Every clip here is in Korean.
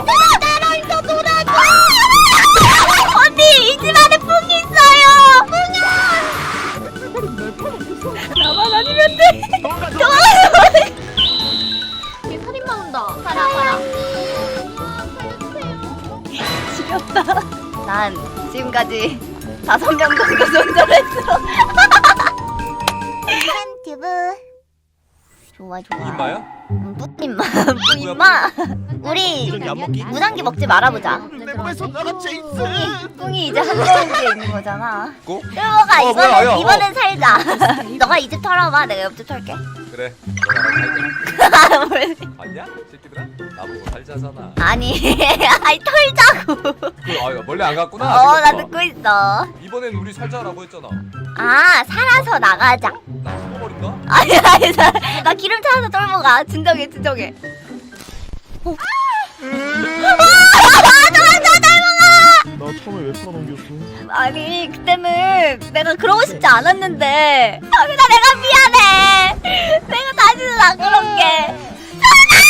나랑 있어 놀아줘. 언니 이 집 안에 뿡이 있어요. 뿡이야. 나만 아니면 돼. 얘 살인마 온다. 가라 가라. 지겹다. 난 지금까지 다섯 명 정도 손절했어. 튜브. 좋아 좋아. 임마야? 응, 뿌임마 뿌임마. 우리 무단기 먹지 말아보자. 내 몸에서 나가 제이스 뿡이 이제 한 가운데 있는 거잖아. 고? 뚫어가 어, 뭐야, 이번엔 야, 어. 이번엔 살자. 너가 이집 털어봐. 내가 옆집 털게. 그래. 봤냐? 새끼들아? 나보고 살자잖아 아니, 아이 털자고. 그, 아 멀리 안 갔구나 어, 나. 듣고 있어. 이번엔 우리 살자라고 했잖아 아, 살아서 나가자. 나 죽어버린다? 아니, 아니, 나, 나 기름 타서 떨고 가. 진정해, 진정해. 어? 나 처음에 왜 풀어넘겼어 아니, 그때는 내가 그러고 싶지 않았는데. 성윤아, 내가 미안해. 내가 다시는 안 그럴게. 성윤아,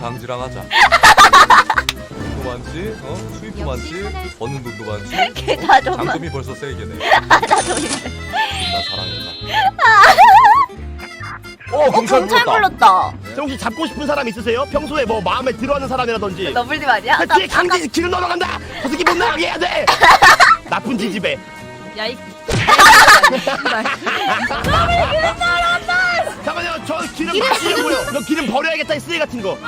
강지랑 하자. 돈도 많지 어? 수입도 많지 버는 돈도 많지. 걔다 좀. 장점이 벌써 세 개네. 나도 있네. 나 사랑한다 어 어, 경찰 경찰 불렀다. 불렀다. 저 혹시 잡고 싶은 사람 있으세요? 평소에 뭐 마음에 들어하는 사람이라든지. 너블님 아니야? 그 뒤에 강제 기름 넘어간다! 저 새끼 못 나가게 해야 돼! 나쁜 지지배. 야이. 잠깐만요 저 기름 마시려고요 저 기름 버려야겠다 이 쓰레기 같은 거.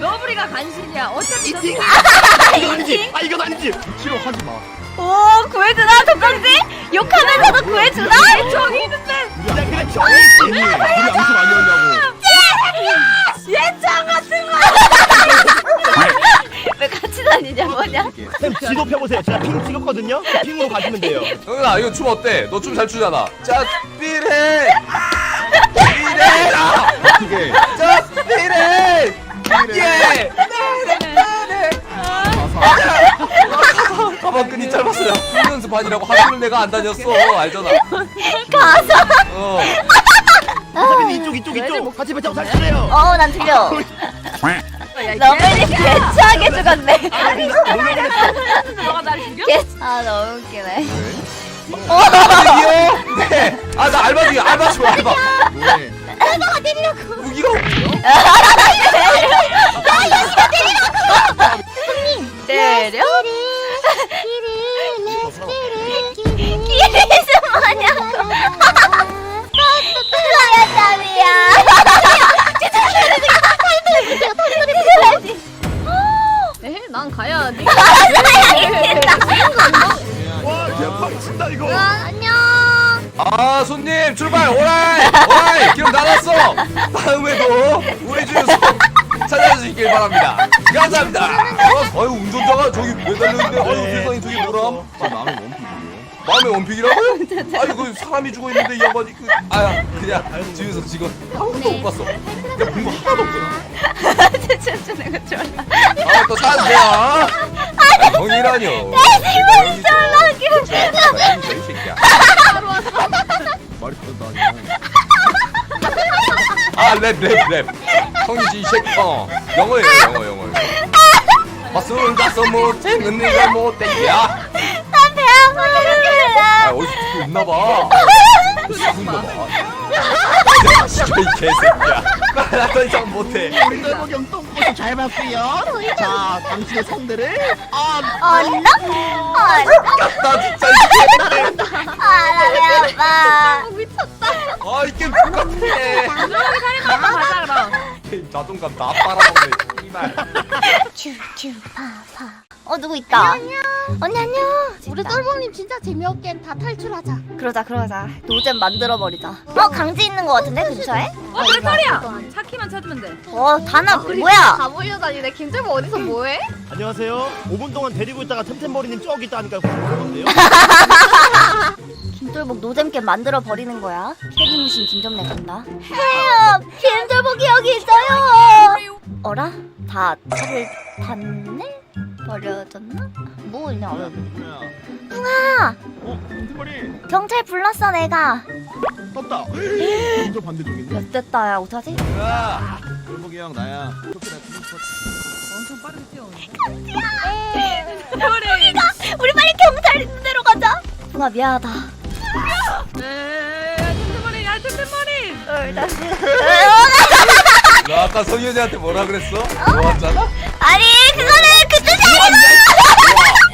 너브리가 간신이야. 어차피 저 이팅? 새끼 이건 아니지? 아 이건 아니지? 싫어하지 마. 오, 구해주나, 독감지? 욕하면서도 구해주나? 저기 있는데. 야 그래 저기 있지 우리 양심 아니었냐고. 예창 같은 거. 왜 같이 다니냐, 뭐냐? 쌤 지도 펴보세요. 제가 핑 찍었거든요? 핑으로 가시면 돼요. 형아 이거 춤 어때? 너 춤 잘 추잖아. 자 삐레 삐레라 어떻게. 자 삐레 예 가방 끈이 짧았어요. 연습반이라고 하루를 내가 안 다녔어. 알잖아. 가서. 어. 선생님 이쪽 이쪽 이쪽. 같이 배타고 살려요. 어, 난 들려. 야, 이 너블님 개차게 죽었네. 너가 날 죽여? 개. 아, 너무 웃기네. 아니요? 네 아나 알바 중이야 알바 중 알바 무기가 없죠? 때려? 기리스 출발 오라이! 오라이! 기름 나갔어! 다음에도 우리 주유소 찾아주시길 바랍니다. 감사합니다. 어, 아유 운전자가 저기 매달렸는데 아유 세상에 저기 뭐람? 마음에 원픽이에요. 마음에 원픽이라고? 아니 그 사람이 죽어 있는데 이 양반이 그 아야 그냥 주유소 직원 아무도 못 봤어. 그냥 본거 하나도 없어 춤추는 거 좋아. 다음에 또 찾으세요 정이라뇨. 생각이 쫄라겨. 이 새끼야 아 랩 랩 랩. 성이지 이 새끼 어. 영어예요 영어 영어 마술 가서 못해는 네가 못해 야난 배아파 아, 죽겠어. 어디서 듣고 있나봐. 무슨 거봐. 진짜 이 개새끼야. 나더 이상 못해. 우리 똘보경 똥꼬도 잘 봤고요. 자 당신의 상대를 아 언나? 언나? 나 진짜. 이 아, 나 배아파. 아 이게 똑같아 누나가 살인마 가자 자존감 다 빨아먹네 이말 큐큐 파파. 어 누구 있다. 언니 안녕. 우리. 똘봉님 진짜 재미없겐 다 탈출하자. 그러자 그러자. 노잼 만들어 버리자. 어 강지 있는 거 같은데 근처에? 어 그래 털이야. 차키만 찾으면 돼. 어 다나 뭐야? 가보려 다니네. 김철보 어디서 뭐해? 안녕하세요. 5분 동안 데리고 있다가 템템버리님 저기 있다니까 그런데요. 김돌복 노잼 게임 만들어 버리는 거야. 캐리무신 김점래 간다. 해요. 김돌복이 여기 있어요. 어라? 다 차를 탔네? 버려졌나? 뭐냐? 흥아 어, 템템버리 경찰 불렀어 내가. 떴다. 완전 반대쪽인데. 몇 됐다 야 어떡하지? 야 돌복이 형 나야. 엄청 빠르게 뛰어오는데. 우리 빨리 경찰 있는 데로 가자. 흥아 미안하다. 야 템템머리. 너 아까 성현이한테 뭐라 그랬어? 좋았잖아? 아니 그거는 그 뜻이 아니라.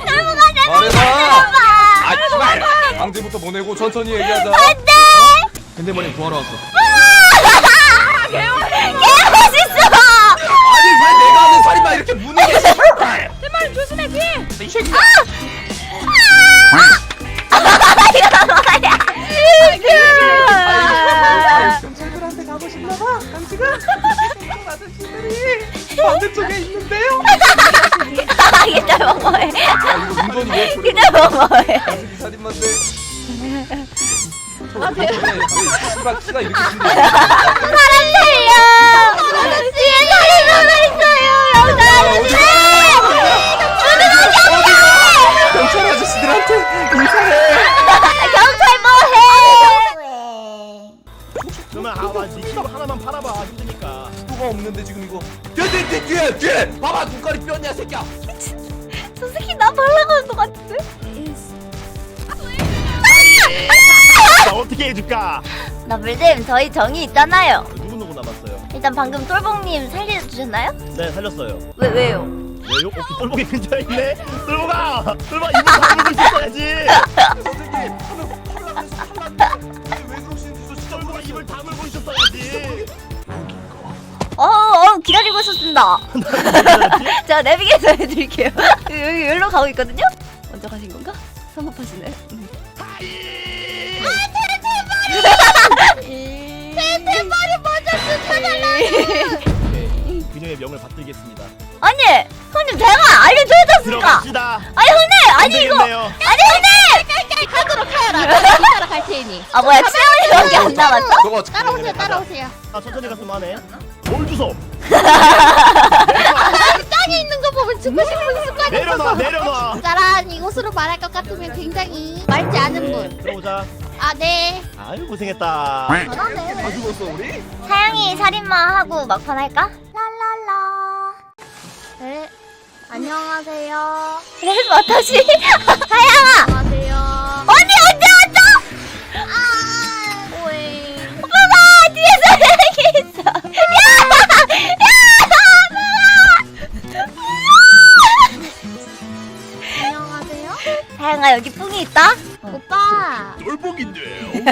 잘못가 말해봐 잘못가. 아 씨발 강제부터 보내고 천천히 얘기하자 템템버리 구하러 왔어. 개 멋있어. 아니 왜 내가 하는 살인마 이렇게 무능해 템머리 조심해 뒤에. 이 새끼야 경 가고 싶나봐 강지가 아저씨들이 반대쪽에 있는데요 이게 뭐해? 아 이거 운전이 왜 소리 그냥 뭐해? 강지 살인마인데 아 대박 씨발 키가 이렇게 큰데 사람 살려! 어떻게 해줄까? 나 물잼 저희 정이 있잖아요. 누구 누구 남았어요? 일단 방금 똘봉님 살려주셨나요? 네 살렸어요. 왜 왜요? 왜요? 어, 똘복이 근처에 있네. 똘복아, 똘복 입을 다물고 있었어야지. 선생님 하면 팔라면서 팔랐는데 왜 그러시는지 저 진짜 똘복아 입을 다물고 있었어야지. 어, 어 기다리고 있었습니다. 제가 내비게이션 해드릴게요. 여기 여기로 가고 있거든요. 먼저 가신 건가? 성급하시네. 템템 명을 받들겠습니다. 아니, 형님 제가 알려드렸습니까? 들어갑시다. 아니 형님, 안 아니 이거, 되겠네요. 아니 형님. 카드로 카야라. 카드로 갈 테니. 아 뭐야, 치아원이밖에 안 남았어? 저거 따라오세요. 따라오세요. 아 천천히 갔으면 하네. 뭘 주소? 땅에 있는 거 보면 죽고 싶은 습관이 내려놔, 있어서. 내려놔. 짜란 이곳으로 말할 것 같으면 굉장히 맑지 않은 분. 네, 들어오자. 아 네. 아유 고생했다. 전화네. 다 죽었어 우리? 사양이 살인마 하고 막판 할까? 네. 안녕하세요. 그래서 어떠시? 사양아, 안녕하세요. 언니 언제 왔어? 아. 오잉. 오빠가 뒤에 사양이 있어. 야, 안녕하세요. 사양아 여기 뿡이 있다. 오빠 돌복인데.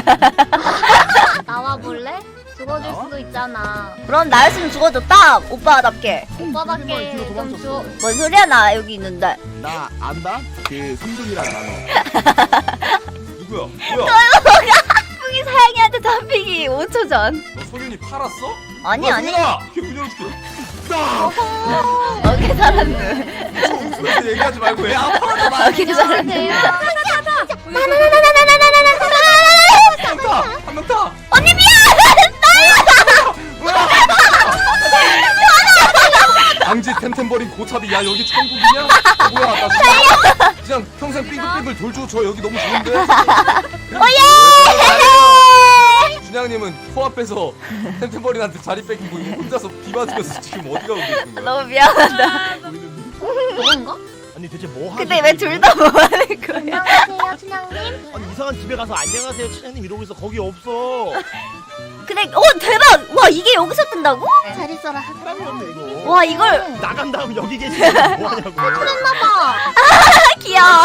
나와 볼래? 죽어줄 수도 있잖아. 그럼 나였으면 죽어줬다. 오빠답게. 오빠밖에 뒤로 좀 도망쳤어. 줘. 뭔 소리야 나 여기 있는데. 나 안다? 그 삼촌이랑 나눠. 누구야 뭐야 뿡이 사양이한테 잡히기 5초 전. 너 소윤이 팔았어? 아니 아니. 걔 그냥 죽여 여기 살았네. 그렇게 얘기하지 말고 왜안 팔아 여기 살았네. 안녕하세요. 한명 타! 언니 미 안. 강지 템템버린 고차비 야 여기 천국이냐? 어, 뭐야 나 그냥, 그냥 평생 빙글빙글 돌줘 저 여기 너무 좋은데? 오예. 준양님은 코앞에서 템템버린한테 자리 뺏기고 혼자서 비 맞으면서 지금 어디 가고 계신 거야? 너무 미안하다. 그건가? 아니 대체 뭐 하는? 근데 왜 둘 다 뭐 하는 거야? 안녕하세요, 춘향님. 아니 이상한 집에 가서 안녕하세요 친장님 이러고 있어 거기 없어. 근데 어 대박. 와 이게 여기서 뜬다고? 잘 있어라. 사람이었네 이거. 와 이걸 나간 다음 여기 계시면 뭐 하냐고. 했나봐. 귀여워.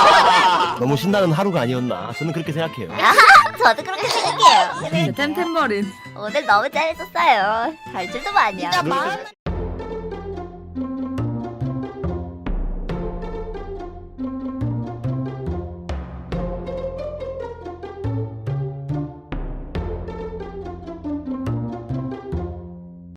너무 신나는 하루가 아니었나. 저는 그렇게 생각해요. 저도 그렇게 생각해요. 템템머린. 오늘 너무 잘했었어요. 잘 줄도 많이야. 진짜 마음